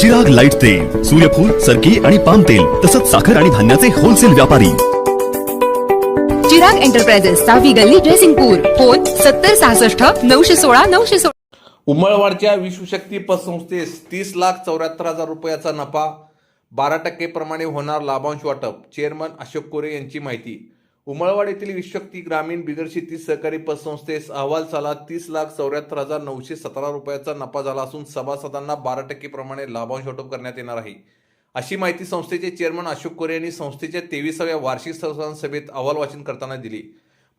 Chirag light तेल सूर्यफूल सरकी आणि पाम तेल तसंच साखर आणि धान्याचे होलसेल व्यापारी. चिराग एंटरप्राइजेस सहावी गल्ली ड्रेसिंगपूर फोन सत्तर सहासष्ट नऊशे सोळा नऊशे सोळा. उमळवाडच्या विश्वशक्ती पतसंस्थेस तीस लाख चौऱ्याहत्तर हजार रुपयाचा नफा बारा टक्के प्रमाणे होणार लाभांश वाटप चेअरमन अशोक कोरे यांची माहिती. उमळवाड येथील विश्वशक्ती ग्रामीण बिगर शेती सहकारी पतसंस्थेस अहवाल सालात तीस लाख चौऱ्याहत्तर हजार नऊशे सतरा रुपयाचा नफा झाला असून सभासदांना बारा टक्के प्रमाणे लाभांश वाटप करण्यात येणार आहे. अशी माहिती संस्थेचे चेअरमन अशोक कोरे यांनी संस्थेच्या तेविसाव्या वार्षिक संस्थान सभेत अहवाल वाचन करताना दिली.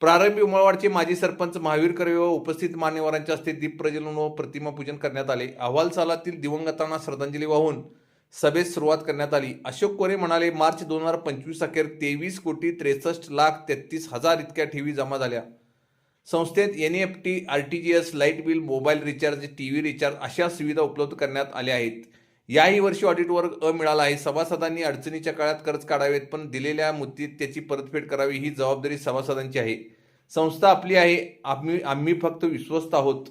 प्रारंभी उमळवाडचे माजी सरपंच महावीर कर्वे व उपस्थित मान्यवरांच्या हस्ते दीप प्रज्वलन व प्रतिमा पूजन करण्यात आले. अहवाल सालातील दिवंगतांना श्रद्धांजली वाहून सभेत सुरुवात करण्यात आली. अशोक कोरे म्हणाले मार्च दोन हजार पंचवीस अखेर तेवीस कोटी त्रेसष्ट लाख तेहतीस हजार इतक्या ठेवी जमा झाल्या. संस्थेत N F T R T G S light bill mobile recharge T V recharge अशा सुविधा उपलब्ध करण्यात आल्या आहेत. याही वर्षी ऑडिट वर्ग अ मिळाला आहे. सभासदांनी अडचणीच्या काळात कर्ज काढावेत पण दिलेल्या मुदतीत त्याची परतफेड करावी ही जबाबदारी सभासदांची आहे. संस्था आपली आहे आम्ही आम्ही फक्त विश्वस्त आहोत.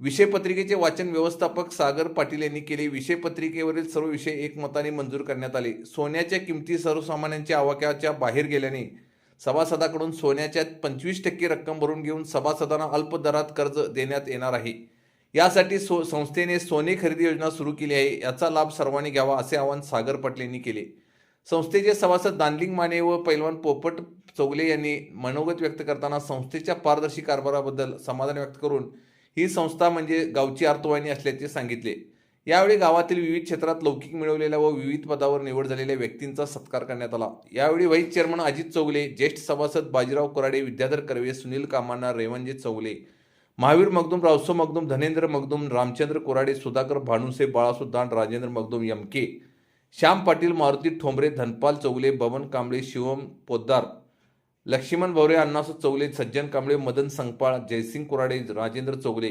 विषयपत्रिकेचे वाचन व्यवस्थापक सागर पाटील यांनी केले. विषयपत्रिकेवरील सर्व विषय एकमताने मंजूर करण्यात आले. सोन्याच्या किमती सर्वसामान्यांच्या आवाक्याच्या बाहेर गेल्याने सभासदाकडून सोन्याच्या पंचवीस टक्के रक्कम भरून घेऊन सभासदांना अल्प दरात कर्ज देण्यात येणार आहे. यासाठी सो संस्थेने सोने खरेदी योजना सुरू केली आहे. याचा लाभ सर्वांनी घ्यावा असे आवाहन सागर पाटील यांनी केले. संस्थेचे सभासद दानलिंग माने व पैलवान पोपट चौगले यांनी मनोगत व्यक्त करताना संस्थेच्या पारदर्शी कारभाराबद्दल समाधान व्यक्त करून ही संस्था म्हणजे गावची अर्थवाहिनी असल्याचे सांगितले. यावेळी गावातील विविध क्षेत्रात लौकिक मिळवलेल्या व विविध पदावर निवड झालेल्या व्यक्तींचा सत्कार करण्यात आला. यावेळी व्हाईस चेअरमन अजित चौगले ज्येष्ठ सभासद बाजीराव कोराडे विद्याधर कर्वे सुनील कामांना रेवंजे चौगले महावीर मगदूम रावसो मगदूम धनेंद्र मगदूम रामचंद्र कोराडे सुधाकर भानुसे बाळासुद्धान राजेंद्र मगदूम एम के श्याम पाटील मारुती ठोंबरे धनपाल चौगले बबन कांबळे शिवम पोद्दार लक्ष्मण भवरे अण्णासो चौगले सज्जन कांबळे मदन संगपाळ जयसिंग कोराडे राजेंद्र चौगले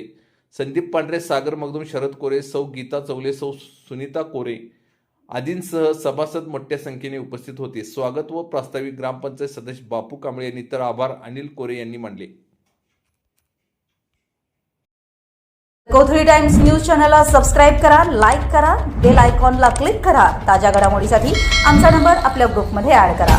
संदीप पांढरे सागर मगदूम शरद कोरे सौ गीता चौगले सौ सुनीता कोरे आदींसह सभासद मोठ्या संख्येने उपस्थित होते. स्वागत व प्रास्ताविक ग्रामपंचायत सदस्य बापू कांबळे यांनी तर आभार अनिल कोरे यांनी मानले. गोथरी टाइम्स न्यूज चॅनलला सबस्क्राईब करा लाईक करा बेल आयकॉनला क्लिक करा. ताज्या घडामोडीसाठी आमचा नंबर आपल्या ग्रुपमध्ये ऍड करा.